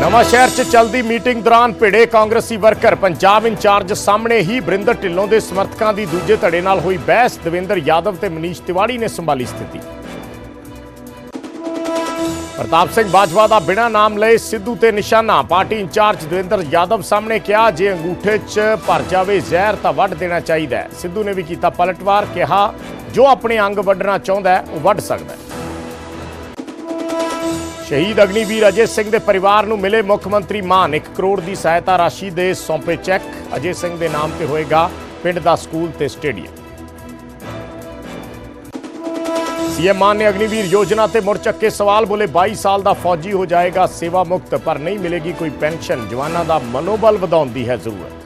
ਨਵਾਂ ਸ਼ਹਿਰ 'ਚ ਚੱਲਦੀ ਮੀਟਿੰਗ ਦੌਰਾਨ ਭਿੜੇ ਕਾਂਗਰਸੀ ਵਰਕਰ ਪੰਜਾਬ ਇੰਚਾਰਜ ਸਾਹਮਣੇ ਹੀ ਬਰਿੰਦਰ ਢਿੱਲੋਂ ਦੇ ਸਮਰਥਕਾਂ ਦੀ ਦੂਜੇ ਧੜੇ ਨਾਲ ਹੋਈ ਬਹਿਸ। ਦਵਿੰਦਰ ਯਾਦਵ ਤੇ ਮਨੀਸ਼ ਤਿਵਾੜੀ ਨੇ ਸੰਭਾਲੀ ਸਥਿਤੀ। ਪ੍ਰਤਾਪ ਸਿੰਘ ਬਾਜਵਾ ਦਾ ਬਿਨਾਂ ਨਾਮ ਲਏ ਸਿੱਧੂ ਤੇ ਨਿਸ਼ਾਨਾ। ਪਾਰਟੀ ਇੰਚਾਰਜ ਦਵਿੰਦਰ ਯਾਦਵ ਸਾਹਮਣੇ ਕਿਹਾ, ਜੇ ਅੰਗੂਠੇ 'ਚ ਭਰ ਜਾਵੇ ਜ਼ਹਿਰ ਤਾਂ ਵੱਢ ਦੇਣਾ ਚਾਹੀਦਾ ਸਿੱਧੂ ਨੇ ਵੀ ਕੀਤਾ ਪਲਟਵਾਰ, ਕਿਹਾ, ਜੋ ਆਪਣੇ ਅੰਗ ਵੱਢਣਾ ਚਾਹੁੰਦਾ ਹੈ, ਉਹ ਵੱਢ ਸਕਦਾ ਹੈ। ਸ਼ਹੀਦ ਅਗਨੀਵੀਰ ਅਜੇ ਸਿੰਘ ਦੇ ਪਰਿਵਾਰ ਨੂੰ ਮਿਲੇ ਮੁੱਖ ਮੰਤਰੀ ਮਾਨ। 1 ਕਰੋੜ ਦੀ ਸਹਾਇਤਾ ਰਾਸ਼ੀ ਦੇ ਸੌਂਪੇ ਚੈੱਕ। ਅਜੇ ਸਿੰਘ ਦੇ ਨਾਮ ਤੇ ਹੋਏਗਾ ਪਿੰਡ ਦਾ ਸਕੂਲ ਤੇ ਸਟੇਡੀਅਮ। ਸੀਐਮ ਮਾਨ ਨੇ ਅਗਨੀਵੀਰ ਯੋਜਨਾ ਤੇ ਮੁੜ ਚੱਕੇ ਸਵਾਲ ਬੋਲੇ 22 ਸਾਲ ਦਾ ਫੌਜੀ ਹੋ ਜਾਏਗਾ ਸੇਵਾ ਮੁਕਤ, ਪਰ ਨਹੀਂ ਮਿਲੇਗੀ ਕੋਈ ਪੈਨਸ਼ਨ। ਜਵਾਨਾਂ ਦਾ ਮਨੋਬਲ ਵਧਾਉਣ ਦੀ ਹੈ ਜ਼ਰੂਰਤ।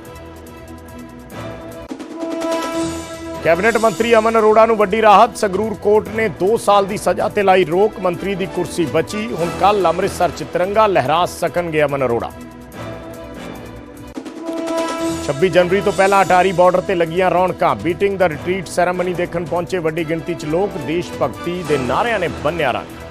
ਕੈਬਨਿਟ ਮੰਤਰੀ ਅਮਨ ਅਰੋੜਾ ਨੂੰ ਵੱਡੀ ਰਾਹਤ, ਸੰਗਰੂਰ ਕੋਰਟ ਨੇ 2 ਸਾਲ ਦੀ ਸਜ਼ਾ ਤੇ ਲਾਈ ਰੋਕ, ਮੰਤਰੀ ਦੀ ਕੁਰਸੀ ਬਚੀ। ਹੁਣ ਕੱਲ ਅੰਮ੍ਰਿਤਸਰ ਚ ਤਿਰੰਗਾ ਲਹਿਰਾ ਸਕਣਗੇ ਅਮਨ ਅਰੋੜਾ। 26 ਜਨਵਰੀ ਤੋਂ ਪਹਿਲਾਂ ਅਟਾਰੀ ਬਾਰਡਰ ਤੇ ਲੱਗੀਆਂ ਰੌਣਕਾਂ। ਬੀਟਿੰਗ ਦਾ ਰਿਟਰੀਟ ਸੈਰੇਮਨੀ ਦੇਖਣ ਪਹੁੰਚੇ ਵੱਡੀ ਗਿਣਤੀ 'ਚ ਲੋਕ। ਦੇਸ਼ ਭਗਤੀ ਦੇ ਨਾਅਰਿਆਂ ਨੇ ਬੰਨਿਆ ਰੰਗ।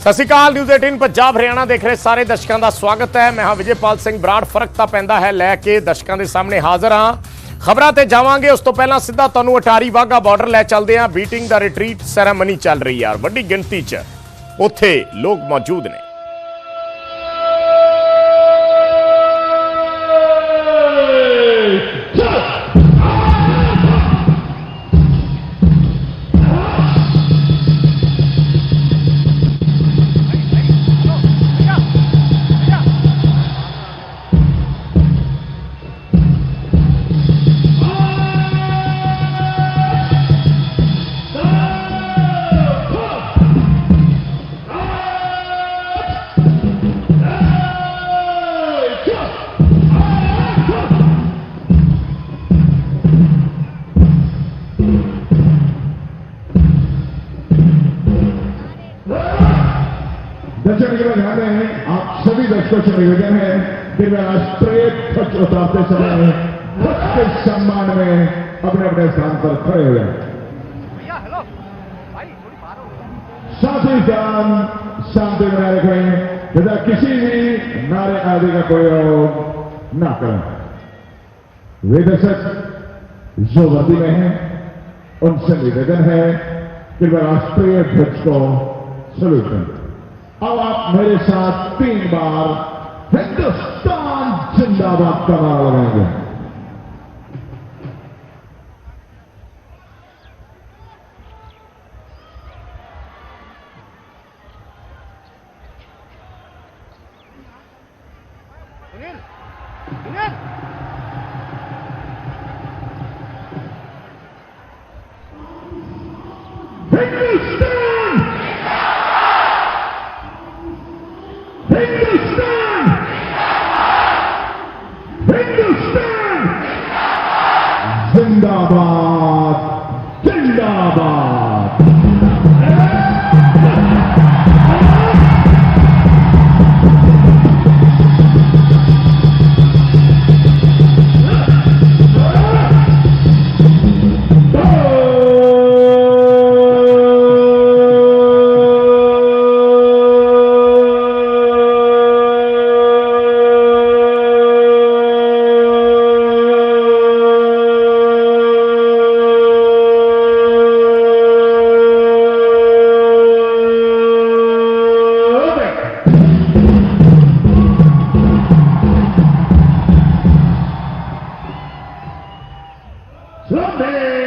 ਸਤਿ ਸ਼੍ਰੀ ਅਕਾਲ ਨਿਊਜ਼ 18 ਪੰਜਾਬ, ਹਰਿਆਣਾ ਦੇਖ ਰਹੇ ਸਾਰੇ ਦਰਸ਼ਕਾਂ ਦਾ ਸਵਾਗਤ ਹੈ। ਮੈਂ ਹਾਂ ਵਿਜੇਪਾਲ ਸਿੰਘ ਬਰਾੜ, ਫ਼ਰਕ ਤਾਂ ਪੈਂਦਾ ਹੈ, ਲੈ ਕੇ ਦਰਸ਼ਕਾਂ ਦੇ ਸਾਹਮਣੇ ਹਾਜ਼ਰ ਹਾਂ। ਖਬਰਾਂ ਤੇ ਜਾਵਾਂਗੇ, ਉਸ ਤੋਂ ਪਹਿਲਾਂ ਸਿੱਧਾ ਤੁਹਾਨੂੰ ਅਟਾਰੀ ਵਾਗਾ ਬਾਰਡਰ ਲੈ ਚੱਲਦੇ ਹਾਂ। ਬੀਟਿੰਗ ਦਾ ਰਿਟਰੀਟ ਸੈਰੇਮਨੀ ਚੱਲ ਰਹੀ ਹੈ ਵੱਡੀ ਗਿਣਤੀ 'ਚ। ਉੱਥੇ ਲੋਕ ਮੌਜੂਦ ਨੇ। से निवेदन है। वे राष्ट्रीय ध्वज उतारते समय ध्वज के सम्मान में अपने अपने स्थान पर खड़े हो। जाए साथ ही शांति बनाए रखें तथा किसी भी नारे आदि का प्रयोग ना करें। वे दर्शक जो वर्दी में हैं उनसे निवेदन है कि वे राष्ट्रीय ध्वज को सलूट करें अब आप मेरे साथ तीन बार हिंदुस्तान जिंदाबाद का नारा लगाएंगे Sunday.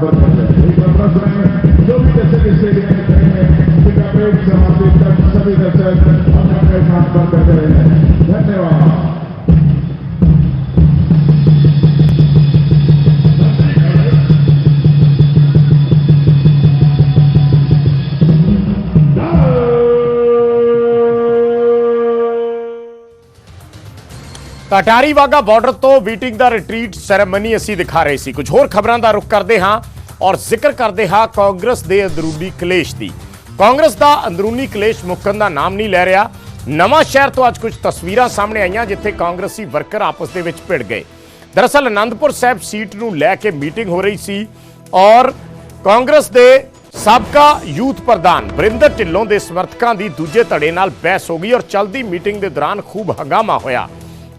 Thank you. Attari Wagah border ਤੋਂ ਮੀਟਿੰਗ ਦਾ ਰਿਟਰੀਟ ਸੈਰੇਮਨੀ ਅਸੀਂ ਦਿਖਾ ਰਹੇ ਸੀ। ਕੁਝ ਹੋਰ ਖਬਰਾਂ ਦਾ ਰੁਖ ਕਰਦੇ ਹਾਂ ਔਰ ਜ਼ਿਕਰ ਕਰਦੇ ਹਾਂ ਕਾਂਗਰਸ ਦੇ ਅੰਦਰੂਨੀ ਕਲੇਸ਼ ਦੀ। ਕਾਂਗਰਸ ਦਾ ਅੰਦਰੂਨੀ ਕਲੇਸ਼ ਮੁੱਕਣ ਦਾ ਨਾਮ ਨਹੀਂ ਲੈ ਰਿਹਾ। ਨਵਾਂ ਸ਼ਹਿਰ ਤੋਂ ਅੱਜ ਕੁਝ ਤਸਵੀਰਾਂ ਸਾਹਮਣੇ ਆਈਆਂ ਜਿੱਥੇ ਕਾਂਗਰਸੀ ਵਰਕਰ ਆਪਸ ਦੇ ਵਿੱਚ ਭਿੜ ਗਏ। ਦਰਅਸਲ ਅਨੰਦਪੁਰ ਸਾਹਿਬ ਸੀਟ ਨੂੰ ਲੈ ਕੇ ਮੀਟਿੰਗ ਹੋ ਰਹੀ ਸੀ ਔਰ ਕਾਂਗਰਸ ਦੇ ਸਾਬਕਾ ਯੂਥ ਪ੍ਰਧਾਨ ਬਰਿੰਦਰ ਢਿੱਲੋਂ ਦੇ ਸਮਰਥਕਾਂ ਦੀ ਦੂਜੇ ਧੜੇ ਨਾਲ ਬਹਿਸ ਹੋ ਗਈ ਔਰ ਚਲਦੀ ਮੀਟਿੰਗ ਦੇ ਦੌਰਾਨ ਖੂਬ ਹੰਗਾਮਾ ਹੋਇਆ।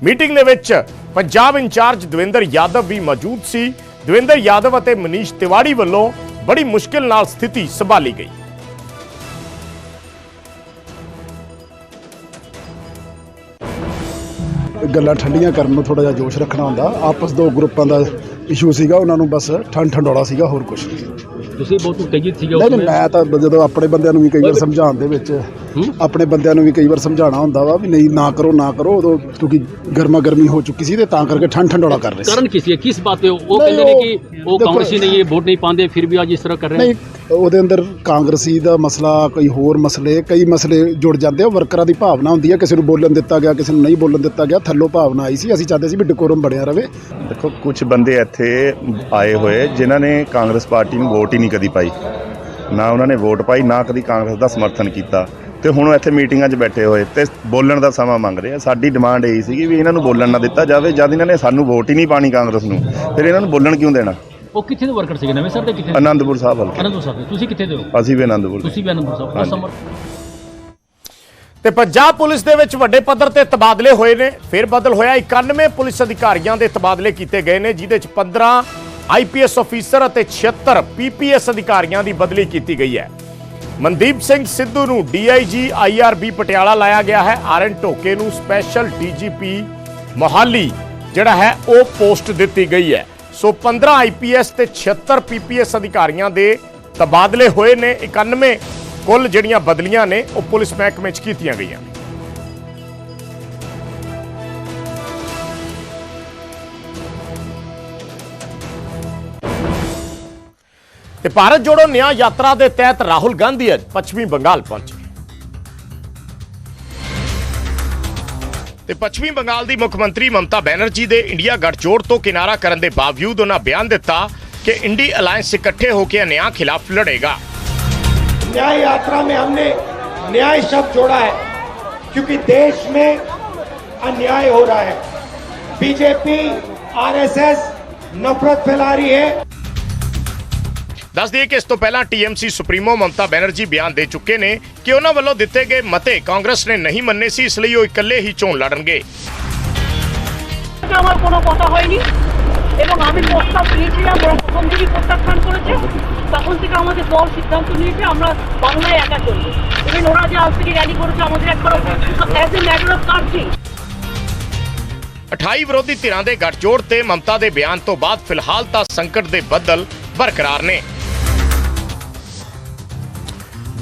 ਮੀਟਿੰਗ ਦੇ ਵਿੱਚ ਪੰਜਾਬ ਇੰਚਾਰਜ ਦਵਿੰਦਰ ਯਾਦਵ ਵੀ ਮੌਜੂਦ ਸੀ। ਦਵਿੰਦਰ ਯਾਦਵ ਅਤੇ ਮਨੀਸ਼ ਤਿਵਾੜੀ ਵੱਲੋਂ ਬੜੀ ਮੁਸ਼ਕਿਲ ਨਾਲ ਸਥਿਤੀ ਸੰਭਾਲੀ ਗਈ। ਗੱਲਾਂ ਠੰਡੀਆਂ ਕਰਨ ਨੂੰ ਥੋੜਾ ਜਿਹਾ ਜੋਸ਼ ਰੱਖਣਾ ਹੁੰਦਾ। ਆਪਸ ਦੋ ਗਰੁੱਪਾਂ ਦਾ ਇਸ਼ੂ ਸੀਗਾ ਉਹਨਾਂ ਨੂੰ ਬਸ ਠੰਡ ਠੰਡੋਲਾ ਸੀਗਾ ਹੋਰ ਕੁਝ ਨਹੀਂ ਤੁਸੀਂ ਬਹੁਤ ਉਤੇਜਿਤ ਸੀਗੇ ਨਹੀਂ ਮੈਂ ਤਾਂ ਜਦੋਂ ਆਪਣੇ ਬੰਦਿਆਂ ਨੂੰ ਵੀ ਕਈ ਵਾਰ ਸਮਝਾਉਣ ਦੇ ਵਿੱਚ ਆਪਣੇ ਬੰਦਿਆਂ ਨੂੰ ਵੀ ਕਈ ਵਾਰ ਸਮਝਾਉਣਾ ਹੁੰਦਾ ਵਾ ਵੀ ਨਹੀਂ ਨਾ ਕਰੋ ਨਾ ਕਰੋ ਉਦੋਂ ਕਿਉਂਕਿ ਗਰਮਾ ਗਰਮੀ ਹੋ ਚੁੱਕੀ ਸੀ ਤੇ ਤਾਂ ਕਰਕੇ ਠੰਡ ਠੰਡੋਲਾ ਕਰ ਰਹੇ ਸੀ। ਕਰਨ ਕਿਸੇ ਕਿਸ ਬਾਤ ਤੇ? ਉਹ ਕਹਿੰਦੇ ਨੇ ਕਿ ਉਹ ਕਾਂਗਰਸੀ ਨਹੀਂ ਇਹ ਵੋਟ ਨਹੀਂ ਪਾਉਂਦੇ ਫਿਰ ਵੀ ਅੱਜ ਇਸ ਤਰ੍ਹਾਂ ਕਰ ਰਹੇ ਨਹੀਂ ਉਹਦੇ ਅੰਦਰ ਕਾਂਗਰਸੀ ਦਾ ਮਸਲਾ ਕੋਈ ਹੋਰ ਮਸਲੇ ਕਈ ਮਸਲੇ ਜੁੜ ਜਾਂਦੇ ਆ ਵਰਕਰਾਂ ਦੀ ਭਾਵਨਾ ਹੁੰਦੀ ਆ ਕਿਸੇ ਨੂੰ ਬੋਲਣ ਦਿੱਤਾ ਗਿਆ ਕਿਸੇ ਨੂੰ ਨਹੀਂ ਬੋਲਣ ਦਿੱਤਾ ਗਿਆ ਥੱਲੋਂ ਭਾਵਨਾ ਆਈ ਸੀ। ਅਸੀਂ ਚਾਹਦੇ ਸੀ ਵੀ ਡਿਕੋਰਮ ਬਣਿਆ ਰਵੇ। ਦੇਖੋ ਕੁਝ ਬੰਦੇ ਇੱਥੇ ਆਏ ਹੋਏ ਜਿਨ੍ਹਾਂ ਨੇ ਕਾਂਗਰਸ ਪਾਰਟੀ ਨੂੰ ਵੋਟ ਹੀ ਨਹੀਂ ਕਦੀ ਪਾਈ। ਨਾ ਉਹਨਾਂ ਨੇ ਵੋਟ ਪਾਈ ਨਾ ਕਦੀ ਕਾਂਗਰਸ ਦਾ ਸਮਰਥਨ ਕੀਤਾ। ਤੇ ਹੁਣ ਉਹ ਇੱਥੇ ਮੀਟਿੰਗਾਂ 'ਚ ਬੈਠੇ ਹੋਏ ਤੇ ਬੋਲਣ ਦਾ ਸਮਾਂ ਮੰਗ ਰਹੇ ਆ। ਸਾਡੀ ਡਿਮਾਂਡ ਇਹੀ ਸੀਗੀ ਵੀ ਇਹਨਾਂ ਨੂੰ ਬੋਲਣ ਨਾ ਦਿੱਤਾ ਜਾਵੇ ਜਦ ਇਹਨਾਂ ਨੇ ਸਾਨੂੰ ਵੋਟ ਹੀ ਨਹੀਂ ਪਾਣੀ ਕਾਂਗਰਸ ਨੂੰ। ਫਿਰ ਇਹਨਾਂ ਨੂੰ ਬੋਲਣ ਕਿਉਂ ਦੇਣਾ? ਉਹ ਕਿੱਥੇ ਦੇ ਵਰਕਰ ਸੀਗੇ? ਨਵੇਂ ਸਰ ਦੇ ਕਿੱਥੇ? ਆਨੰਦਪੁਰ ਸਾਹਿਬ ਹਲਕੇ ਅਨੰਦਪੁਰ ਸਾਹਿਬ ਦੇ। ਤੁਸੀਂ ਕਿੱਥੇ ਦੇ ਹੋ? ਅਸੀਂ ਵੀ ਆਨੰਦਪੁਰ ਤੁਸੀਂ ਵੀ ਅਨੰਦਪੁਰ ਸਾਹਿਬ। ਉਹ ਹਾਂਜੀ। ਸਮਰ ਤੇ ਪੰਜਾਬ ਪੁਲਿਸ ਦੇ ਵਿੱਚ ਵੱਡੇ ਪੱਧਰ ਤੇ ਤਬਾਦਲੇ ਹੋਏ ਨੇ। ਫਿਰ ਬਦਲ ਹੋਇਆ 91 ਪੁਲਿਸ ਅਧਿਕਾਰੀਆਂ ਦੇ ਤਬਾਦਲੇ ਕੀਤੇ ਗਏ ਨੇ ਜਿਦੇ ਚ 15 ਆਈਪੀਐਸ ਅਫੀਸਰ ਅਤੇ 76 ਪੀਪੀਐਸ ਅਧਿਕਾਰੀਆਂ ਦੀ ਬਦਲੀ ਕੀਤੀ ਗਈ ਹੈ। ਮਨਦੀਪ ਸਿੰਘ ਸਿੱਧੂ ਨੂੰ ਡੀਆਈਜੀ ਆਈਆਰਬੀ ਪਟਿਆਲਾ ਲਾਇਆ ਗਿਆ ਹੈ। ਆਰਐਨ ਢੋਕੇ ਨੂੰ ਸਪੈਸ਼ਲ ਡੀਜੀਪੀ ਮੋਹਾਲੀ, ਜਿਹੜਾ ਹੈ, ਉਹ ਪੋਸਟ ਦਿੱਤੀ ਗਈ ਹੈ। ਸੋ 15 ਆਈਪੀਐਸ ਤੇ 76 ਪੀਪੀਐਸ ਅਧਿਕਾਰੀਆਂ ਦੇ ਤਬਾਦਲੇ ਹੋਏ ਨੇ। 91 ਕੁੱਲ ਜਿਹੜੀਆਂ ਬਦਲੀਆਂ ਨੇ, ਉਹ ਪੁਲਿਸ ਮਹਿਕਮੇ 'ਚ ਕੀਤੀਆਂ ਗਈਆਂ ਨੇ। ਤੇ ਭਾਰਤ ਜੋੜੋ ਨਿਆਂ ਯਾਤਰਾ ਦੇ ਤਹਿਤ ਰਾਹੁਲ ਗਾਂਧੀ ਅੱਜ ਪੱਛਮੀ ਬੰਗਾਲ ਪਹੁੰਚੇ ਤੇ ਪੱਛਮੀ ਬੰਗਾਲ ਦੀ ਮੁੱਖ ਮੰਤਰੀ ਮਮਤਾ ਬੈਨਰਜੀ ਦੇ ਇੰਡੀਆ ਗੱਠਜੋੜ ਤੋਂ ਕਿਨਾਰਾ ਕਰਨ ਦੇ ਬਾਵਜੂਦ ਉਹਨਾਂ ਬਿਆਨ ਦਿੱਤਾ ਕਿ ਇੰਡੀ ਅਲਾਇੰਸ ਇਕੱਠੇ ਹੋ ਕੇ ਅਨਿਆਂ ਖਿਲਾਫ ਲੜੇਗਾ न्याय यात्रा में हमने न्याय शब्द जोड़ा है क्योंकि देश में अन्याय हो रहा है बीजेपी आरएसएस नफरत फैला रही है ਦੱਸ ਦਈਏ ਕਿ ਇਸ ਤੋਂ ਪਹਿਲਾਂ ਟੀਐਮਸੀ ਸੁਪਰੀਮੋ ਮਮਤਾ ਬੈਨਰਜੀ ਬਿਆਨ ਦੇ ਚੁੱਕੇ ਨੇ ਕਿ ਉਹਨਾਂ ਵੱਲੋਂ ਦਿੱਤੇ ਗਏ ਮਤੇ ਕਾਂਗਰਸ ਨੇ ਨਹੀਂ ਮੰਨੇ ਸੀ ਇਸ ਲਈ ਉਹ ਇਕੱਲੇ ਹੀ ਚੋਣ ਲੜਨਗੇ এটা আমার কোনো কথা হয়নি এবং আমি প্রস্তাব দিয়েছিলাম ওরা প্রথম দিনই প্রত্যাখ্যান করেছে তখন থেকে আমাদের দল সিদ্ধান্ত নিয়েছে আমরা বাংলায় একা চলবো ইভেন ওরা যে আজ থেকে র্যালি করেছে আমাদের একবার as a matter of country 28 ਵਿਰੋਧੀ ਧਿਰਾਂ ਦੇ ਗੱਠਜੋੜ ਤੇ ਮਮਤਾ ਦੇ ਬਿਆਨ ਤੋਂ ਬਾਅਦ ਫਿਲਹਾਲ ਤਾਂ ਸੰਕਟ ਦੇ ਬੱਦਲ ਬਰਕਰਾਰ ਨੇ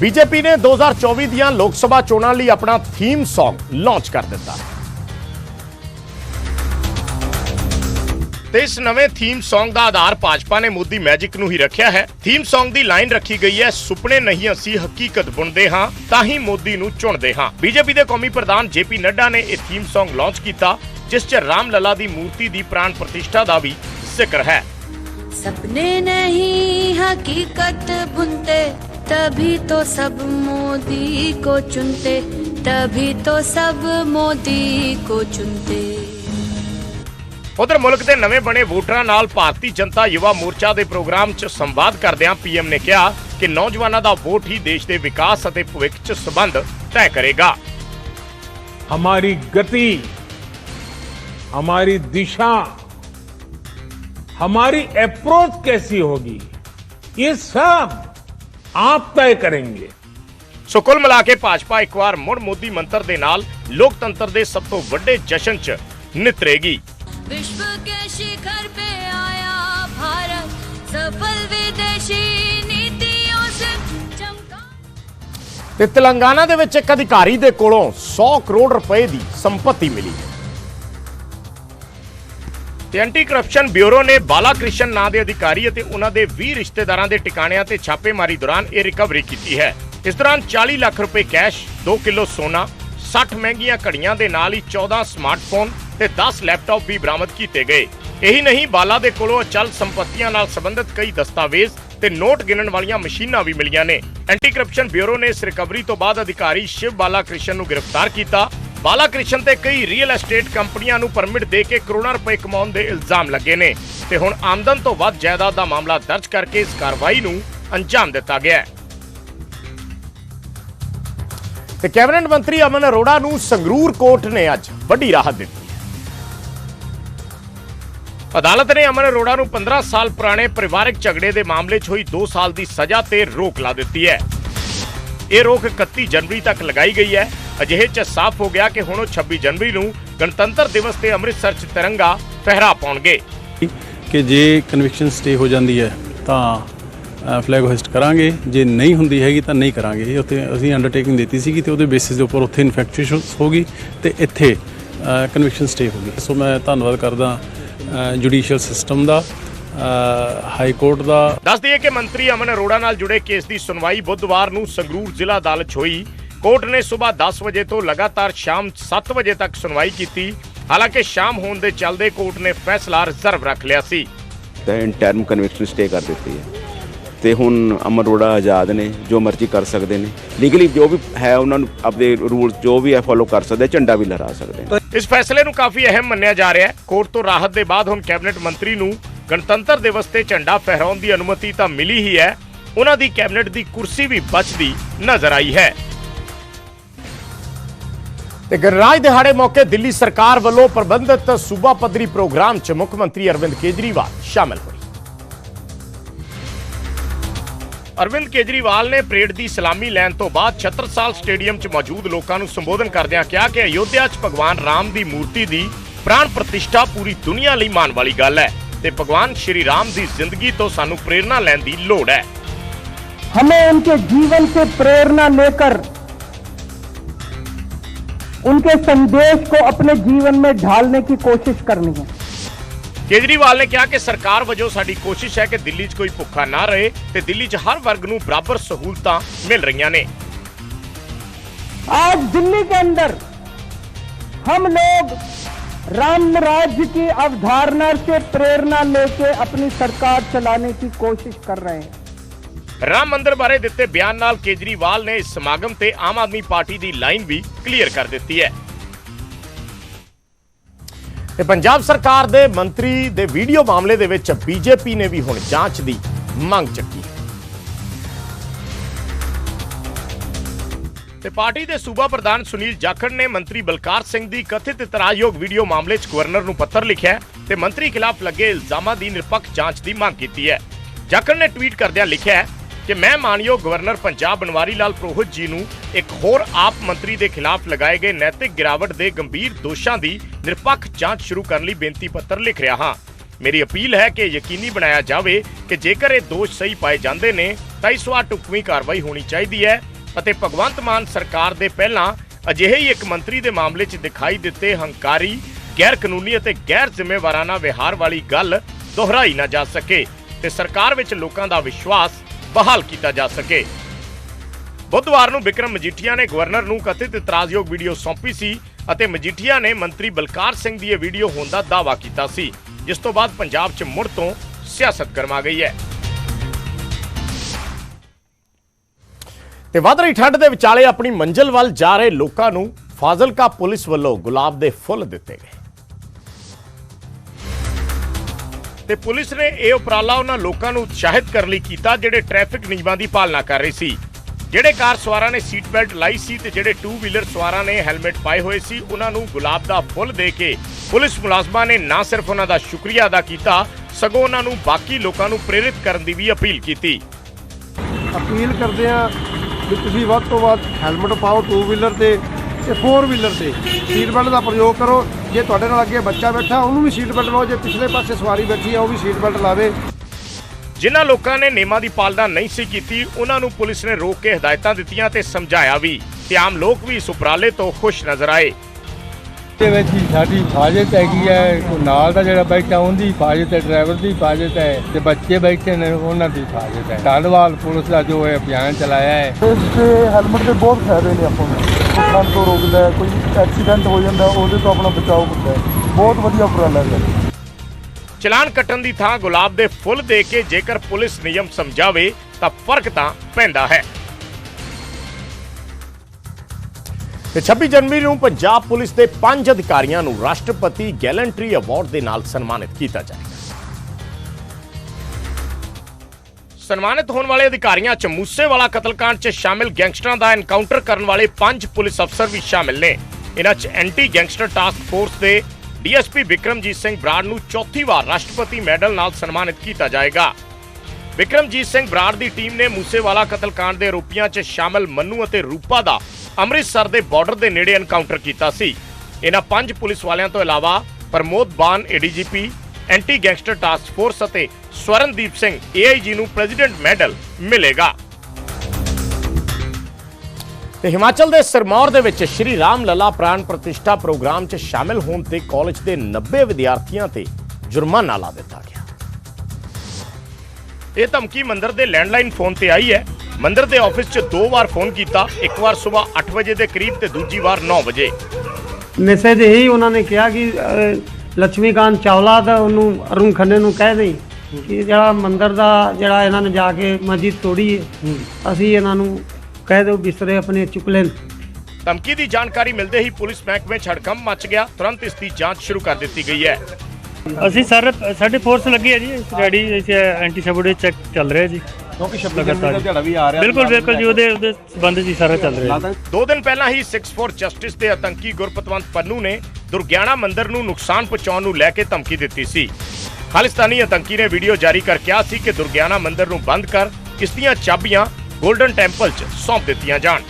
ਬੀਜੇਪੀ ਨੇ 2024 ਦੀਆਂ ਲੋਕ ਸਭਾ ਚੋਣਾਂ ਲਈ ਆਪਣਾ ਥੀਮ Song ਲਾਂਚ ਕਰ ਦਿੱਤਾ। ਤੇ ਇਸ ਨਵੇਂ ਥੀਮ Song ਦਾ ਆਧਾਰ ਭਾਜਪਾ ਨੇ ਮੋਦੀ ਮੈਜਿਕ ਨੂੰ ਹੀ ਰੱਖਿਆ ਹੈ। ਥੀਮ Song ਦੀ ਲਾਈਨ ਰੱਖੀ ਗਈ ਹੈ, ਸੁਪਨੇ ਨਹੀਂ ਅਸੀਂ ਹਕੀਕਤ ਬੁਣਦੇ ਹਾਂ, ਤਾਂ ਹੀ ਮੋਦੀ ਨੂੰ ਚੁਣਦੇ ਹਾਂ। ਬੀਜੇਪੀ ਦੇ ਕੌਮੀ ਪ੍ਰਧਾਨ ਜੇਪੀ ਨੱਡਾ ਨੇ ਇਹ ਥੀਮ Song ਲਾਂਚ ਕੀਤਾ, ਜਿਸ 'ਚ ਰਾਮ ਲਲਾ ਦੀ ਮੂਰਤੀ ਦੀ ਪ੍ਰਾਣ ਪ੍ਰਤਿਸ਼ਠਾ ਦਾ ਵੀ ਜ਼ਿਕਰ ਹੈ। ਸੁਪਨੇ ਨਹੀਂ ਹਕੀਕਤ ਬੁਣਦੇ तभी तो सब मोदी को चुनते तभी तो सब मोदी को चुनते ਉਧਰ ਮੁਲਕ ਦੇ ਨਵੇਂ ਬਣੇ ਵੋਟਰਾਂ ਨਾਲ ਭਾਰਤੀ ਜਨਤਾ ਯੁਵਾ ਮੋਰਚਾ ਦੇ ਪ੍ਰੋਗਰਾਮ 'ਚ ਸੰਵਾਦ ਕਰਦਿਆਂ ਪੀਐਮ ਨੇ ਕਿਹਾ ਕਿ ਨੌਜਵਾਨਾਂ ਦਾ ਵੋਟ ਹੀ ਦੇਸ਼ ਦੇ ਵਿਕਾਸ ਅਤੇ ਭਵਿੱਖ 'ਚ ਸਬੰਧ ਤੈਅ ਕਰੇਗਾ हमारी गति हमारी दिशा हमारी अप्रोच कैसी होगी ये सब ਆਪ ਤੈਅ ਕਰਨਗੇ। ਸੋ ਕੁੱਲ ਮਿਲਾ ਕੇ ਭਾਜਪਾ ਇੱਕ ਵਾਰ ਮੁੜ ਮੋਦੀ ਮੰਤਰ ਦੇ ਨਾਲ ਲੋਕਤੰਤਰ ਦੇ ਸਭ ਤੋਂ ਵੱਡੇ ਜਸ਼ਨ 'ਚ ਨਿਤਰੇਗੀ। ਵਿਸ਼ਵ ਕੇ ਸ਼ਿਖਰ 'ਤੇ ਆਇਆ ਭਾਰਤ ਸਫਲ ਵਿਦੇਸ਼ੀ ਨੀਤੀਆਂ ਸੇ ਤੇ ਤੇਲੰਗਾਨਾ ਦੇ ਵਿੱਚ ਇੱਕ ਅਧਿਕਾਰੀ ਦੇ ਕੋਲੋਂ 100 ਕਰੋੜ ਰੁਪਏ ਦੀ ਸੰਪਤੀ ਮਿਲੀ। ਤੇ ਐਂਟੀ ਕਰਪਸ਼ਨ ਬਿਊਰੋ ਨੇ ਬਾਲਾ ਕ੍ਰਿਸ਼ਨ ਨਾਂ ਦੇ ਅਧਿਕਾਰੀ ਅਤੇ ਉਹਨਾਂ ਦੇ 20 ਰਿਸ਼ਤੇਦਾਰਾਂ ਦੇ ਟਿਕਾਣਿਆਂ ਤੇ ਛਾਪੇਮਾਰੀ ਦੌਰਾਨ ਇਹ ਰਿਕਵਰੀ ਕੀਤੀ ਹੈ। ਇਸ ਦੌਰਾਨ 40 ਲੱਖ ਰੁਪਏ ਕੈਸ਼ 2 ਕਿਲੋ ਸੋਨਾ 60 ਮਹਿੰਗੀਆਂ ਘੜੀਆਂ ਦੇ ਨਾਲ ਹੀ 14 ਸਮਾਰਟਫੋਨ ਤੇ 10 ਲੈਪਟਾਪ ਵੀ ਬਰਾਮਦ ਕੀਤੇ ਗਏ। ਇਹੀ ਨਹੀਂ, ਬਾਲਾ ਦੇ ਕੋਲੋਂ ਅਚਲ ਸੰਪਤੀਆਂ ਨਾਲ ਸੰਬੰਧਿਤ ਕਈ ਦਸਤਾਵੇਜ਼ ਤੇ ਨੋਟ ਗਿਣਨ ਵਾਲੀਆਂ ਮਸ਼ੀਨਾਂ ਵੀ ਮਿਲੀਆਂ ਨੇ। ਐਂਟੀ ਕਰਪਸ਼ਨ ਬਿਊਰੋ ਨੇ ਇਸ ਰਿਕਵਰੀ ਤੋਂ ਬਾਅਦ ਅਧਿਕਾਰੀ ਸ਼ਿਵ ਬਾਲਾ ਕ੍ਰਿਸ਼ਨ ਨੂੰ ਗ੍ਰਿਫਤਾਰ ਕੀਤਾ ਬਾਲਾ ਕ੍ਰਿਸ਼ਨ ਤੇ ਕਈ ਰੀਅਲ ਐਸਟੇਟ ਕੰਪਨੀਆਂ ਨੂੰ ਪਰਮਿਟ ਦੇ ਕੇ ਕਰੋੜਾਂ ਰੁਪਏ ਕਮਾਉਣ ਦੇ ਇਲਜ਼ਾਮ ਲੱਗੇ ਨੇ ਤੇ ਹੁਣ ਆਮਦਨ ਤੋਂ ਵੱਧ ਜਾਇਦਾਦ ਦਾ ਮਾਮਲਾ ਦਰਜ ਕਰਕੇ ਇਸ ਕਾਰਵਾਈ ਨੂੰ ਅੰਜਾਮ ਦਿੱਤਾ ਗਿਆ ਹੈ। ਤੇ ਕੈਬਨਿਟ ਮੰਤਰੀ ਅਮਨ ਅਰੋੜਾ ਨੂੰ ਸੰਗਰੂਰ ਕੋਰਟ ਨੇ ਅੱਜ ਵੱਡੀ ਰਾਹਤ ਦਿੱਤੀ ਅਦਾਲਤ ਨੇ ਅਮਨ ਅਰੋੜਾ ਨੂੰ 15 ਸਾਲ ਪੁਰਾਣੇ ਪਰਿਵਾਰਕ ਝਗੜੇ ਦੇ ਮਾਮਲੇ 'ਚ ਹੋਈ 2 ਸਾਲ ਦੀ ਸਜ਼ਾ ਤੇ ਰੋਕ ਲਾ ਦਿੱਤੀ ਹੈ। ਇਹ ਰੋਕ 31 ਜਨਵਰੀ ਤੱਕ ਲਗਾਈ ਗਈ ਹੈ। ਅਜਿਹੇ 'ਚ ਸਾਫ਼ ਹੋ ਗਿਆ ਕਿ ਹੁਣ ਉਹ 26 ਜਨਵਰੀ ਨੂੰ ਗਣਤੰਤਰ ਦਿਵਸ ਤੇ ਅੰਮ੍ਰਿਤਸਰ 'ਚ ਤਿਰੰਗਾ ਫਹਿਰਾ ਪਾਉਣਗੇ। ਕਿ ਜੇ ਕਨਵਿਕਸ਼ਨ ਸਟੇ ਹੋ ਜਾਂਦੀ ਹੈ ਤਾਂ ਫਲੈਗ ਹੋਸਟ ਕਰਾਂਗੇ। ਜੇ ਨਹੀਂ ਹੁੰਦੀ ਹੈਗੀ ਤਾਂ ਨਹੀਂ ਕਰਾਂਗੇ। ਉੱਥੇ ਅਸੀਂ ਅੰਡਰਟੇਕਿੰਗ ਦਿੱਤੀ ਸੀਗੀ ਤੇ ਉਹਦੇ ਬੇਸਿਸ ਦੇ ਉੱਪਰ ਉੱਥੇ ਇਨਫੈਕਸ਼ਨ ਹੋਗੀ ਤੇ ਇੱਥੇ ਕਨਵਿਕਸ਼ਨ ਸਟੇ ਹੋਗੀ ਸੋ ਮੈਂ ਧੰਨਵਾਦ ਕਰਦਾ ਜੁਡੀਸ਼ੀਅਲ ਸਿਸਟਮ ਦਾ ਹਾਈ ਕੋਰਟ ਦਾ। ਦੱਸ ਦਈਏ ਕਿ ਮੰਤਰੀ ਅਮਨ ਅਰੋੜਾ ਨਾਲ ਜੁੜੇ ਕੇਸ ਦੀ ਸੁਣਵਾਈ ਬੁੱਧਵਾਰ ਨੂੰ ਸੰਗਰੂਰ ਜ਼ਿਲ੍ਹਾ ਅਦਾਲਤ 'ਚ ਹੋਈ। ਕੋਰਟ ਨੇ ਸਵੇਰ 10 ਵਜੇ ਤੋਂ ਲਗਾਤਾਰ ਸ਼ਾਮ 7 ਵਜੇ ਤੱਕ ਸੁਣਵਾਈ ਕੀਤੀ। ਹਾਲਾਂਕਿ ਸ਼ਾਮ ਹੋਣ ਦੇ ਚੱਲਦੇ ਕੋਰਟ ਨੇ ਫੈਸਲਾ ਰਿਜ਼ਰਵ ਰੱਖ ਲਿਆ ਸੀ। ਤੇ ਟਰਮ ਕਨਵਿਕਸ਼ਨ ਸਟੇ ਕਰ ਦਿੱਤੀ ਹੈ। ਤੇ ਹੁਣ ਅਮਰ ਅਰੋੜਾ ਆਜ਼ਾਦ ਨੇ ਜੋ ਮਰਜ਼ੀ ਕਰ ਸਕਦੇ ਨੇ। ਲੀਗਲੀ ਜੋ ਵੀ ਹੈ ਉਹਨਾਂ ਨੂੰ ਆਪਣੇ ਰੂਲ ਜੋ ਵੀ ਹੈ ਫੋਲੋ ਕਰ ਸਕਦੇ ਝੰਡਾ ਵੀ ਲਹਿਰਾ ਸਕਦੇ ਨੇ। ਇਸ ਫੈਸਲੇ ਨੂੰ ਕਾਫੀ ਅਹਿਮ ਮੰਨਿਆ ਜਾ ਰਿਹਾ ਹੈ। ਕੋਰਟ ਤੋਂ ਰਾਹਤ ਦੇ ਬਾਅਦ ਹੁਣ ਕੈਬਨਿਟ ਮੰਤਰੀ ਨੂੰ ਗਣਤੰਤਰ ਦਿਵਸ ਤੇ ਝੰਡਾ ਫਹਿਰਾਉਣ ਦੀ ਅਨੁਮਤੀ ਤਾਂ ਮਿਲੀ ਹੀ ਹੈ। ਉਹਨਾਂ ਦੀ ਕੈਬਨਿਟ ਦੀ ਕੁਰਸੀ ਵੀ ਬਚਦੀ ਨਜ਼ਰ ਆਈ ਹੈ। ਤੇ ਗਣਰਾਜ ਦਿਹਾੜੇ ਮੌਕੇ ਦਿੱਲੀ ਸਰਕਾਰ ਵੱਲੋਂ ਪ੍ਰਬੰਧਿਤ ਸੂਬਾ ਪੱਧਰੀ ਪ੍ਰੋਗਰਾਮ 'ਚ ਮੁੱਖ ਮੰਤਰੀ ਅਰਵਿੰਦ ਕੇਜਰੀਵਾਲ ਸ਼ਾਮਲ ਹੋਏ ਅਰਵਿੰਦ ਕੇਜਰੀਵਾਲ ਨੇ ਪਰੇਡ ਦੀ ਸਲਾਮੀ ਲੈਣ ਤੋਂ ਬਾਅਦ ਛਤਰਸਾਲ ਸਟੇਡੀਅਮ 'ਚ ਮੌਜੂਦ ਲੋਕਾਂ ਨੂੰ ਸੰਬੋਧਨ ਕਰਦਿਆਂ ਕਿਹਾ ਕਿ ਅਯੋਧਿਆ 'ਚ ਭਗਵਾਨ ਰਾਮ ਦੀ ਮੂਰਤੀ ਦੀ ਪ੍ਰਾਣ ਪ੍ਰਤਿਸ਼ਠਾ ਪੂਰੀ ਦੁਨੀਆ ਲਈ ਮਾਣ ਵਾਲੀ ਗੱਲ ਹੈ ਤੇ ਭਗਵਾਨ ਸ਼੍ਰੀ ਰਾਮ ਦੀ ਜ਼ਿੰਦਗੀ ਤੋਂ ਸਾਨੂੰ ਪ੍ਰੇਰਣਾ ਲੈਣ ਦੀ ਲੋੜ ਹੈ हमें उनके जीवन से प्रेरणा लेकर उनके संदेश को अपने जीवन में ढालने की कोशिश करनी है ਕੇਜਰੀਵਾਲ ਨੇ ਕਿਹਾ ਕਿ ਸਰਕਾਰ ਵਜੋਂ ਸਾਡੀ ਕੋਸ਼ਿਸ਼ ਹੈ ਕਿ ਦਿੱਲੀ 'ਚ ਕੋਈ ਭੁੱਖਾ ਨਾ ਰਹੇ ਤੇ ਦਿੱਲੀ 'ਚ ਹਰ ਵਰਗ ਨੂੰ ਬਰਾਬਰ ਸਹੂਲਤਾਂ ਮਿਲ ਰਹੀਆਂ ਨੇ आज दिल्ली के अंदर हम लोग राम राज्य की अवधारणा से प्रेरणा लेके अपनी सरकार चलाने की कोशिश कर रहे हैं ਰਾਮ ਮੰਦਰ ਬਾਰੇ ਦਿੱਤੇ ਬਿਆਨ ਨਾਲ ਕੇਜਰੀਵਾਲ ਨੇ ਇਸ ਸਮਾਗਮ ਤੇ ਆਮ ਆਦਮੀ ਪਾਰਟੀ ਦੀ ਲਾਈਨ ਵੀ ਕਲੀਅਰ ਕਰ ਦਿੱਤੀ ਹੈ। ਤੇ ਪੰਜਾਬ ਸਰਕਾਰ ਦੇ ਮੰਤਰੀ ਦੇ ਵੀਡੀਓ ਮਾਮਲੇ ਦੇ ਵਿੱਚ ਬੀਜੇਪੀ ਨੇ ਵੀ ਹੁਣ ਜਾਂਚ ਦੀ ਮੰਗ ਚੱਕੀ। ਤੇ ਪਾਰਟੀ ਦੇ ਸੂਬਾ ਪ੍ਰਧਾਨ ਸੁਨੀਲ ਜਾਖੜ ਨੇ ਮੰਤਰੀ ਬਲਕਾਰ ਸਿੰਘ ਦੀ ਕਥਿਤ ਇਤਰਾਜ਼ਯੋਗ ਵੀਡੀਓ ਮਾਮਲੇ 'ਚ ਗਵਰਨਰ ਨੂੰ ਪੱਤਰ ਲਿਖਿਆ ਤੇ ਮੰਤਰੀ ਖਿਲਾਫ ਲੱਗੇ ਇਲਜ਼ਾਮਾਂ ਦੀ ਨਿਰਪੱਖ ਜਾਂਚ ਦੀ ਮੰਗ ਕੀਤੀ ਹੈ। ਜਾਖੜ ਨੇ ਟਵੀਟ ਕਰਦਿਆਂ ਲਿਖਿਆ ਕਿ ਮੈਂ ਮਾਨਯੋਗ ਗਵਰਨਰ ਪੰਜਾਬ ਬਨਵਾਰੀ ਲਾਲ ਪ੍ਰੋਹਿਤ ਜੀ ਨੂੰ ਇੱਕ ਹੋਰ ਆਪ ਮੰਤਰੀ ਦੇ ਖਿਲਾਫ ਲਗਾਏ ਗਏ ਨੈਤਿਕ ਗਿਰਾਵਟ ਦੇ ਗੰਭੀਰ ਦੋਸ਼ਾਂ ਦੀ ਨਿਰਪੱਖ ਜਾਂਚ ਸ਼ੁਰੂ ਕਰਨ ਲਈ ਬੇਨਤੀ ਪੱਤਰ ਲਿਖ ਰਿਹਾ ਹਾਂ। ਮੇਰੀ ਅਪੀਲ ਹੈ ਕਿ ਯਕੀਨੀ ਬਣਾਇਆ ਜਾਵੇ ਕਿ ਜੇਕਰ ਇਹ ਦੋਸ਼ ਸਹੀ ਪਾਏ ਜਾਂਦੇ ਨੇ, ਤਾਂ ਇਸ ਵਾਰ ਢੁਕਵੀਂ ਕਾਰਵਾਈ ਹੋਣੀ ਚਾਹੀਦੀ ਹੈ ਅਤੇ ਭਗਵੰਤ ਮਾਨ ਸਰਕਾਰ ਦੇ ਪਹਿਲਾਂ ਅਜਿਹੇ ਹੀ ਇੱਕ ਮੰਤਰੀ ਦੇ ਮਾਮਲੇ 'ਚ ਦਿਖਾਈ ਦਿੱਤੇ ਹੰਕਾਰੀ ਗੈਰ ਕਾਨੂੰਨੀ ਅਤੇ ਗੈਰ ਜ਼ਿੰਮੇਵਾਰਾਨਾ ਵਿਹਾਰ ਵਾਲੀ ਗੱਲ ਦੁਹਰਾਈ ਨਾ ਜਾ ਸਕੇ ਤੇ ਸਰਕਾਰ ਵਿੱਚ ਲੋਕਾਂ ਦਾ ਵਿਸ਼ਵਾਸ ਬਹਾਲ ਕੀਤਾ ਜਾ ਸਕੇ। ਬੁੱਧਵਾਰ ਨੂੰ ਵਿਕਰਮ ਮਜੀਠੀਆ ਨੇ ਗਵਰਨਰ ਨੂੰ ਕਥਿਤ ਇਤਰਾਜ਼ਯੋਗ ਵੀਡੀਓ ਸੌਂਪੀ ਸੀ ਅਤੇ ਮਜੀਠੀਆ ਨੇ ਮੰਤਰੀ ਬਲਕਾਰ ਸਿੰਘ ਦੀ ਇਹ ਵੀਡੀਓ ਹੋਣ ਦਾ ਦਾਅਵਾ ਕੀਤਾ ਸੀ, ਜਿਸ ਤੋਂ ਬਾਅਦ ਪੰਜਾਬ 'ਚ ਮੁੜ ਤੋਂ ਸਿਆਸਤ ਗਰਮਾ ਗਈ ਹੈ। ਤੇ ਵਧ ਰਹੀ ਠੰਡ ਦੇ ਵਿਚਾਲੇ ਆਪਣੀ ਮੰਜ਼ਿਲ ਵੱਲ ਜਾ ਰਹੇ ਲੋਕਾਂ ਨੂੰ ਫਾਜ਼ਿਲਕਾ ਪੁਲਿਸ ਵੱਲੋਂ ਗੁਲਾਬ ਦੇ ਫੁੱਲ ਦਿੱਤੇ ਗਏ। ਤੇ ਪੁਲਿਸ ਨੇ ਇਹ ਉਪਰਾਲਾ ਉਹਨਾਂ ਲੋਕਾਂ ਨੂੰ ਉਤਸ਼ਾਹਿਤ ਕਰਨ ਲਈ ਕੀਤਾ ਜਿਹੜੇ ਟ੍ਰੈਫਿਕ ਨਿਯਮਾਂ ਦੀ ਪਾਲਣਾ ਕਰ ਰਹੇ ਸੀ। ਜਿਹੜੇ ਕਾਰ ਸਵਾਰਾਂ ਨੇ ਸੀਟ ਬੈਲਟ ਲਾਈ ਸੀ ਤੇ ਜਿਹੜੇ ਟੂ ਵੀਲਰ ਸਵਾਰਾਂ ਨੇ ਹੈਲਮਟ ਪਾਏ ਹੋਏ ਸੀ, ਉਹਨਾਂ ਨੂੰ ਗੁਲਾਬ ਦਾ ਫੁੱਲ ਦੇ ਕੇ ਪੁਲਿਸ ਮੁਲਾਜ਼ਮਾਂ ਨੇ ਨਾ ਸਿਰਫ ਉਹਨਾਂ ਦਾ ਸ਼ੁਕਰੀਆ ਅਦਾ ਕੀਤਾ, ਸਗੋਂ ਉਹਨਾਂ ਨੂੰ ਬਾਕੀ ਲੋਕਾਂ ਨੂੰ ਪ੍ਰੇਰਿਤ ਕਰਨ ਦੀ ਵੀ ਅਪੀਲ ਕੀਤੀ। ਅਪੀਲ ਕਰਦੇ ਆ ਕਿ ਤੁਸੀਂ ਵੱਧ ਤੋਂ ਵੱਧ ਹੈਲਮਟ ਪਾਓ ਟੂ ਵੀਲਰ ਤੇ ਤੇ ਫੋਰ ਵੀਲਰ ਤੇ। ਸੀਟ ਬੈਲਟ ਦਾ ਪ੍ਰਯੋਗ ਕਰੋ ਜੇ ਤੁਹਾਡੇ ਨਾਲ ਅੱਗੇ ਬੱਚਾ ਬੈਠਾ ਉਹਨੂੰ ਵੀ ਸੀਟ ਬੈਲਟ ਲਾਓ ਜੇ ਪਿਛਲੇ ਪਾਸੇ ਸਵਾਰੀ ਬੈਠੀ ਆ ਉਹ ਵੀ ਸੀਟ ਬੈਲਟ ਲਾਵੇ। ਜਿਨ੍ਹਾਂ ਲੋਕਾਂ ਨੇ ਨਿਯਮਾਂ ਦੀ ਪਾਲਣਾ ਨਹੀਂ ਸੀ ਕੀਤੀ ਉਹਨਾਂ ਨੂੰ ਪੁਲਿਸ ਨੇ ਰੋਕ ਕੇ ਹਦਾਇਤਾਂ ਦਿੱਤੀਆਂ ਤੇ ਸਮਝਾਇਆ ਵੀ ਤੇ ਆਮ ਲੋਕ ਵੀ ਇਸ ਉਪਰਾਲੇ ਤੋਂ ਖੁਸ਼ ਨਜ਼ਰ ਆਏ। ਦੇ ਵਿੱਚ ਹੀ ਸਾਡੀ ਹਿਫਾਜ਼ਤ ਹੈਗੀ ਹੈ ਕੋਈ ਨਾਲ ਦਾ ਜਿਹੜਾ ਬੈਠਾ ਉਹਦੀ ਹਿਫਾਜ਼ਤ ਹੈ ਡਰਾਈਵਰ ਦੀ ਹਿਫਾਜ਼ਤ ਹੈ ਤੇ ਬੱਚੇ ਬੈਠੇ ਨੇ ਉਹਨਾਂ ਦੀ ਹਿਫਾਜ਼ਤ ਹੈ। ਧੰਨਵਾਦ ਪੁਲਿਸ ਦਾ ਜੋ ਇਹ ਅਭਿਆਨ ਚਲਾਇਆ ਹੈ। ਇਸ ਹੈਲਮਟ ਦੇ ਬਹੁਤ ਫਾਇਦੇ ਨੇ ਆਪਾਂ ਨੂੰ। ਠੰਡ ਤੋਂ ਰੋਕਦਾ ਹੈ, ਕੋਈ ਐਕਸੀਡੈਂਟ ਹੋ ਜਾਂਦਾ ਉਹਦੇ ਤੋਂ ਆਪਣਾ ਬਚਾਅ ਹੁੰਦਾ ਹੈ। ਬਹੁਤ ਵਧੀਆ ਉਪਰਾਲਾ ਹੈ। ਚਲਾਨ ਕੱਟਣ ਦੀ ਥਾਂ ਗੁਲਾਬ ਦੇ ਫੁੱਲ ਦੇ ਕੇ ਜੇਕਰ ਪੁਲਿਸ ਨਿਯਮ ਸਮਝਾਵੇ ਤਾਂ ਫ਼ਰਕ ਤਾਂ ਪੈਂਦਾ ਹੈ। ਤੇ 26 ਜਨਵਰੀ ਨੂੰ ਪੰਜਾਬ ਪੁਲਿਸ ਦੇ ਪੰਜ ਅਧਿਕਾਰੀਆਂ ਨੂੰ ਰਾਸ਼ਟਰਪਤੀ ਗੈਲੈਂਟਰੀ ਅਵਾਰਡ ਦੇ ਨਾਲ ਸਨਮਾਨਿਤ ਕੀਤਾ ਜਾਏਗਾ। ਸਨਮਾਨਿਤ ਹੋਣ ਵਾਲੇ ਅਧਿਕਾਰੀਆਂ 'ਚ ਮੂਸੇਵਾਲਾ ਕਤਲकांड 'ਚ ਸ਼ਾਮਿਲ ਗੈਂਗਸਟਰਾਂ ਦਾ ਐਨਕਾਊਂਟਰ ਕਰਨ ਵਾਲੇ ਪੰਜ ਪੁਲਿਸ ਅਫਸਰ ਵੀ ਸ਼ਾਮਿਲ ਨੇ। ਇਹਨਾਂ 'ਚ ਐਂਟੀ ਗੈਂਗਸਟਰ ਟਾਸਕ ਫੋਰਸ ਦੇ ਡੀਐਸਪੀ ਵਿਕਰਮਜੀਤ ਸਿੰਘ ਬਰਾੜ ਨੂੰ ਚੌਥੀ ਵਾਰ ਰਾਸ਼ਟਰਪਤੀ ਮੈਡਲ ਨਾਲ ਸਨਮਾਨਿਤ ਕੀਤਾ ਜਾਏਗਾ। ਵਿਕਰਮਜੀਤ ਸਿੰਘ ਬਰਾੜ ਦੀ ਟੀਮ ਨੇ ਮੂਸੇਵਾਲਾ ਕਤਲकांड ਦੇ ਆਰੋਪੀਆਂ 'ਚ ਸ਼ਾਮਲ ਮੰਨੂ ਅਤੇ ਰੂਪਾ ਦਾ ਅੰਮ੍ਰਿਤਸਰ ਦੇ ਬਾਰਡਰ ਦੇ ਨੇੜੇ ਐਨਕਾਊਂਟਰ ਕੀਤਾ ਸੀ। ਇਹਨਾਂ ਪੰਜ ਪੁਲਿਸ ਵਾਲਿਆਂ ਤੋਂ ਇਲਾਵਾ Pramod Ban ADGP anti gangster task force ਅਤੇ ਸਵਰਨਦੀਪ ਸਿੰਘ ਏਆਈਜੀ ਨੂੰ ਪ੍ਰੈਜ਼ੀਡੈਂਟ ਮੈਡਲ ਮਿਲੇਗਾ। ਤੇ ਹਿਮਾਚਲ ਦੇ ਸਿਰਮੌਰ ਦੇ ਵਿੱਚ ਸ਼੍ਰੀ ਰਾਮ ਲਲਾ ਪ੍ਰਾਣ ਪ੍ਰਤਿਸ਼ਠਾ ਪ੍ਰੋਗਰਾਮ 'ਚ ਸ਼ਾਮਿਲ ਹੋਣ ਤੇ ਕਾਲਜ ਦੇ 90 ਵਿਦਿਆਰਥੀਆਂ ਤੇ ਜੁਰਮਾਨਾ ਲਾ ਦਿੱਤਾ ਗਿਆ। ਇਹ ਧਮਕੀ ਮੰਦਰ ਦੇ ਲੈਂਡਲਾਈਨ ਫੋਨ ਤੇ ਆਈ ਹੈ। ਮੰਦਰ ਦੇ ਆਫਿਸ 'ਚ ਦੋ ਵਾਰ ਫੋਨ ਕੀਤਾ ਇੱਕ ਵਾਰ ਸਵੇਰ 8 ਵਜੇ ਦੇ ਕਰੀਬ ਤੇ ਦੂਜੀ ਵਾਰ 9 ਵਜੇ। ਮੈਸੇਜ ਇਹੀ ਉਹਨਾਂ ਨੇ ਕਿਹਾ ਕਿ ਅਹ, ਲక్ష్ਮੀਕਾਂਤ ਚਾਵਲਾ ਦਾ ਉਹਨੂੰ ਅਰੁਣ ਖੰਨੇ ਨੂੰ ਕਹਿ ਦੇਈ। ਕਿ ਜਿਹੜਾ ਮੰਦਰ ਦਾ ਜਿਹੜਾ ਇਹਨਾਂ ਨੇ ਜਾ ਕੇ ਮਸਜਿਦ ਤੋੜੀ ਹੈ ਅਸੀਂ ਇਹਨਾਂ ਨੂੰ ਕਹਿ ਦਿਓ ਬਿਸਤਰੇ ਆਪਣੇ ਚੁੱਕ ਲੈਣ। ਧਮਕੀ ਦੀ ਜਾਣਕਾਰੀ ਮਿਲਦੇ ਹੀ ਪੁਲਿਸ ਮਹਿਕਮੇ ਹੜਕੰਪ ਮਚ ਗਿਆ। ਤੁਰੰਤ ਇਸ ਦੀ ਜਾਂਚ ਸ਼ੁਰੂ ਕਰ ਦਿੱਤੀ ਗਈ ਹੈ। ਅਸੀਂ ਸਰ ਸਾਡੇ ਫੋਰਸ ਲੱਗੀ ਹੈ ਜੀ ਰੈਡੀ ਐਂਟੀ ਸਬੋਡੇ ਚੈੱਕ ਚੱਲ ਰਿਹਾ ਜੀ। ਕਿਉਂਕਿ ਲਗਾਤਾਰ ਜਿਹੜਾ ਵੀ ਆ ਰਿਹਾ। ਬਿਲਕੁਲ ਬਿਲਕੁਲ ਜੀ ਉਹਦੇ ਉਹਦੇ ਸੰਬੰਧ ਜੀ ਸਾਰਾ ਚੱਲ ਰਿਹਾ ਦੋ ਦਿਨ ਪਹਿਲਾਂ ਹੀ 6 ਫੋਰ ਜਸਟਿਸ ਦੇ ਆਤੰਕੀ ਗੁਰਪਤਵੰਤ ਪੰਨੂ ਨੇ ਦੁਰਗਿਆਣਾ ਮੰਦਿਰ ਨੂੰ ਨੁਕਸਾਨ ਪਹੁੰਚਾਉਣ ਨੂੰ ਲੈ ਕੇ ਧਮਕੀ ਦਿੱਤੀ ਸੀ। ਖਾਲਿਸਤਾਨੀ ਆਤੰਕੀ ਨੇ ਵੀਡੀਓ ਜਾਰੀ ਕਰ ਕਿਹਾ ਸੀ ਕਿ ਦੁਰਗਿਆਨਾ ਮੰਦਿਰ ਨੂੰ ਬੰਦ ਕਰ ਇਸ ਦੀਆਂ ਚਾਬੀਆਂ, ਗੋਲਡਨ ਟੈਂਪਲ 'ਚ ਸੌਂਪ ਦਿੱਤੀਆਂ ਜਾਣ।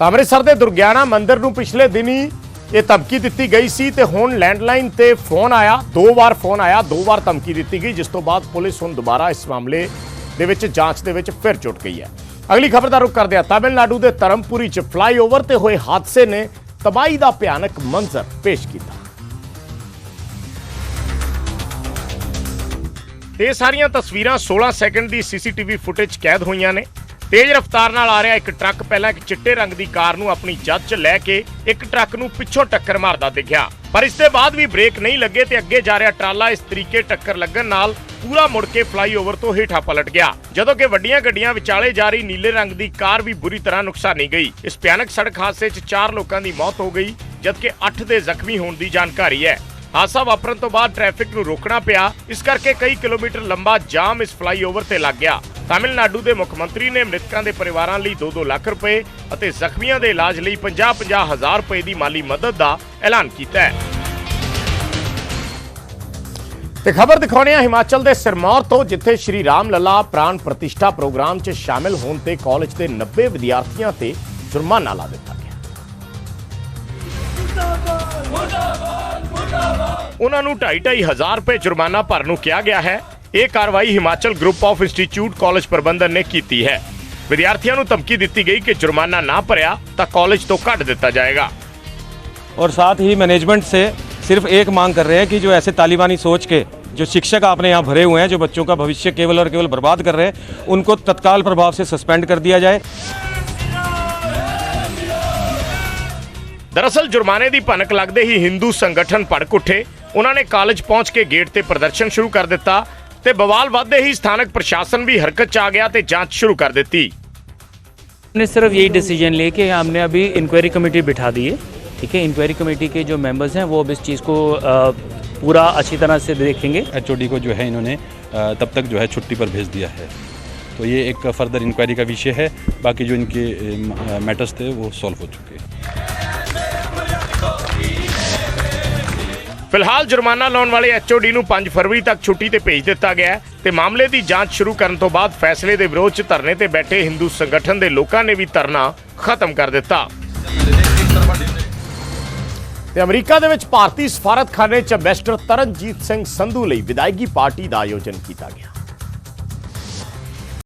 ਅੰਮ੍ਰਿਤਸਰ ਦੇ ਦੁਰਗਿਆਨਾ ਮੰਦਿਰ ਨੂੰ ਪਿਛਲੇ ਦਿਨੀ ਇਹ ਧਮਕੀ ਦਿੱਤੀ ਗਈ ਸੀ ਤੇ ਹੁਣ ਲੈਂਡਲਾਈਨ ਤੇ ਫੋਨ ਆਇਆ, ਦੋ ਵਾਰ ਫੋਨ ਆਇਆ, ਦੋ ਵਾਰ ਧਮਕੀ ਦਿੱਤੀ ਗਈ, ਜਿਸ ਤੋਂ ਬਾਅਦ ਪੁਲਿਸ ਹੁਣ ਦੁਬਾਰਾ ਇਸ ਮਾਮਲੇ ਦੇ ਵਿੱਚ ਜਾਂਚ ਦੇ ਵਿੱਚ ਫਿਰ ਜੁਟ ਗਈ ਹੈ। ਅਗਲੀ ਖਬਰ ਦਾ ਰੁਖ ਕਰਦੇ ਹਾਂ। ਤਾਮਿਲਨਾਡੂ ਦੇ ਧਰਮਪੁਰੀ 'ਚ ਫਲਾਈਓਵਰ ਤੇ ਹੋਏ ਹਾਦਸੇ ਨੇ ਤਬਾਹੀ ਦਾ ਭਿਆਨਕ ਮੰਜ਼ਰ ਪੇਸ਼ ਕੀਤਾ। ਇਹ ਸਾਰੀਆਂ ਤਸਵੀਰਾਂ 16 ਸੈਕਿੰਡ ਦੀ ਸੀਸੀਟੀਵੀ ਫੁਟੇਜ ਕੈਦ ਹੋਈਆਂ ਨੇ। ਤੇਜ਼ ਰਫ਼ਤਾਰ ਨਾਲ ਆ ਰਿਹਾ ਇੱਕ ਟਰੱਕ, ਪਹਿਲਾਂ ਇੱਕ ਚਿੱਟੇ ਰੰਗ ਦੀ ਕਾਰ ਨੂੰ ਆਪਣੀ ਜੱਦ 'ਚ ਲੈ ਕੇ ਇੱਕ ਟਰੱਕ ਨੂੰ ਪਿੱਛੋਂ ਟੱਕਰ ਮਾਰਦਾ ਦਿਖਿਆ। ਪਰ ਇਸ ਦੇ ਬਾਅਦ ਵੀ ਬ੍ਰੇਕ ਨਹੀਂ ਲੱਗੇ ਤੇ ਅੱਗੇ ਜਾ ਰਿਹਾ ਟਰਾਲਾ ਇਸ ਤਰੀਕੇ ਟੱਕਰ ਲੱਗਣ ਨਾਲ ਪੂਰਾ ਮੁੜ ਕੇ ਫਲਾਈਓਵਰ ਤੋਂ ਹੇਠਾਂ ਪਲਟ ਗਿਆ। ਜਦੋਂ ਕਿ ਵੱਡੀਆਂ ਗੱਡੀਆਂ ਵਿਚਾਲੇ ਜਾ ਰਹੀ ਨੀਲੇ ਰੰਗ ਦੀ ਕਾਰ ਵੀ ਬੁਰੀ ਤਰ੍ਹਾਂ ਨੁਕਸਾਨੀ ਗਈ। ਇਸ ਭਿਆਨਕ ਸੜਕ ਹਾਦਸੇ 'ਚ 4 ਲੋਕਾਂ ਦੀ ਮੌਤ ਹੋ ਗਈ, ਜਦਕਿ 8 ਦੇ ਜ਼ਖਮੀ ਹੋਣ ਦੀ ਜਾਣਕਾਰੀ ਹੈ। ਹਾਦਸਾ ਵਾਪਰਨ ਤੋਂ ਬਾਅਦ ਟ੍ਰੈਫਿਕ ਨੂੰ ਰੋਕਣਾ ਪਿਆ। ਇਸ ਕਰਕੇ ਕਈ ਕਿਲੋਮੀਟਰ ਲੰਬਾ ਜਾਮ ਇਸ ਫਲਾਈਓਵਰ ਤੇ ਲੱਗ ਗਿਆ। ਤਾਮਿਲਨਾਡੂ ਦੇ ਮੁੱਖ ਮੰਤਰੀ ਨੇ ਮ੍ਰਿਤਕਾਂ ਦੇ ਪਰਿਵਾਰਾਂ ਲਈ 2-2 ਲੱਖ ਰੁਪਏ ਅਤੇ ਜ਼ਖਮੀਆਂ ਦੇ ਇਲਾਜ ਲਈ 50-50 ਹਜ਼ਾਰ ਰੁਪਏ ਦੀ ਮਾਲੀ ਮਦਦ ਦਾ ਐਲਾਨ ਕੀਤਾ ਹੈ। ਤੇ ਖਬਰ ਦਿਖਾਉਣੇ ਆ ਹਿਮਾਚਲ ਦੇ ਸਿਰਮੌਰ ਤੋਂ, ਜਿੱਥੇ ਸ਼੍ਰੀ ਰਾਮ ਲੱਲਾ ਪ੍ਰਾਣ ਪ੍ਰਤਿਸ਼ਠਾ ਪ੍ਰੋਗਰਾਮ 'ਚ ਸ਼ਾਮਿਲ ਹੋਣ ਤੇ ਕਾਲਜ ਦੇ 90 ਵਿਦਿਆਰਥੀਆਂ ਤੇ ਜੁਰਮਾਨਾ ਲਾ ਦਿੱਤਾ ਗਿਆ। ਉਹਨਾਂ ਨੂੰ 2.5 ਹਜ਼ਾਰ ਰੁਪਏ ਜੁਰਮਾਨਾ ਭਰਨ ਨੂੰ ਕਿਹਾ ਗਿਆ ਹੈ ਇਹ ਕਾਰਵਾਈ Himachal group of institute college ਪ੍ਰਬੰਧਨ ਨੇ ਕੀਤੀ ਹੈ ਵਿਦਿਆਰਥੀਆਂ ਨੂੰ ਧਮਕੀ ਦਿੱਤੀ ਗਈ ਕਿ ਜੁਰਮਾਨਾ ਨਾ ਭਰਿਆ ਤਾਂ ਕਾਲਜ ਤੋਂ ਕੱਢ ਦਿੱਤਾ ਜਾਏਗਾ और साथ ही मैनेजमेंट से सिर्फ एक मांग कर रहे हैं कि जो ऐसे तालिबानी सोच के जो शिक्षक आपने यहाँ भरे हुए हैं जो बच्चों का भविष्य केवल और केवल बर्बाद कर रहे हैं उनको तत्काल प्रभाव से सस्पेंड कर दिया जाए ਦਰਅਸਲ ਜੁਰਮਾਨੇ ਦੀ ਭਨਕ ਲੱਗਦੇ ਹੀ ਹਿੰਦੂ ਸੰਗਠਨ ਭੜਕ ਉੱਠੇ ਉਹਨਾਂ ਨੇ ਕਾਲਜ ਪਹੁੰਚ ਕੇ ਗੇਟ ਤੇ ਪ੍ਰਦਰਸ਼ਨ ਸ਼ੁਰੂ ਕਰ ਦਿੱਤਾ ਤੇ ਬਵਾਲ ਵੱਧਦੇ ਹੀ ਸਥਾਨਕ ਪ੍ਰਸ਼ਾਸਨ ਵੀ ਹਰਕਤ 'ਚ ਆ ਗਿਆ ਤੇ ਜਾਂਚ ਸ਼ੁਰੂ ਕਰ ਦਿੱਤੀ हमने सिर्फ यही डिसीजन लेके हमने अभी इंक्वायरी कमेटी बिठा दी है ठीक है इंक्वायरी कमेटी के जो मेंबर्स हैं वो अब इस चीज़ को अ, पूरा अच्छी तरह से देखेंगे एच को जो है इन्होंने अ, तब तक जो है छुट्टी पर भेज दिया है तो ये एक फर्दर इंक्वायरी का विषय है बाकी जो इनके मैटर्स थे वो सॉल्व हो चुके हैं ਫਿਲਹਾਲ ਜੁਰਮਾਨਾ ਲਾਉਣ ਵਾਲੇ ਐਚਓਡੀ ਨੂੰ 5 ਫਰਵਰੀ ਤੱਕ ਛੁੱਟੀ ਤੇ ਭੇਜ ਦਿੱਤਾ ਗਿਆ ਹੈ ਤੇ ਮਾਮਲੇ ਦੀ ਜਾਂਚ ਸ਼ੁਰੂ ਕਰਨ ਤੋਂ ਬਾਅਦ ਫੈਸਲੇ ਦੇ ਵਿਰੋਧ 'ਚ ਧਰਨੇ ਤੇ ਬੈਠੇ ਹਿੰਦੂ ਸੰਗਠਨ ਦੇ ਲੋਕਾਂ ਨੇ ਵੀ ਧਰਨਾ ਖਤਮ ਕਰ ਦਿੱਤਾ। ਤੇ ਅਮਰੀਕਾ ਦੇ ਵਿੱਚ ਭਾਰਤੀ ਸਫਾਰਤਖਾਨੇ 'ਚ ਐਂਬੈਸਡਰ ਤਰਨਜੀਤ ਸਿੰਘ ਸੰਧੂ ਲਈ ਵਿਦਾਇਗੀ ਪਾਰਟੀ ਦਾ ਆਯੋਜਨ ਕੀਤਾ ਗਿਆ।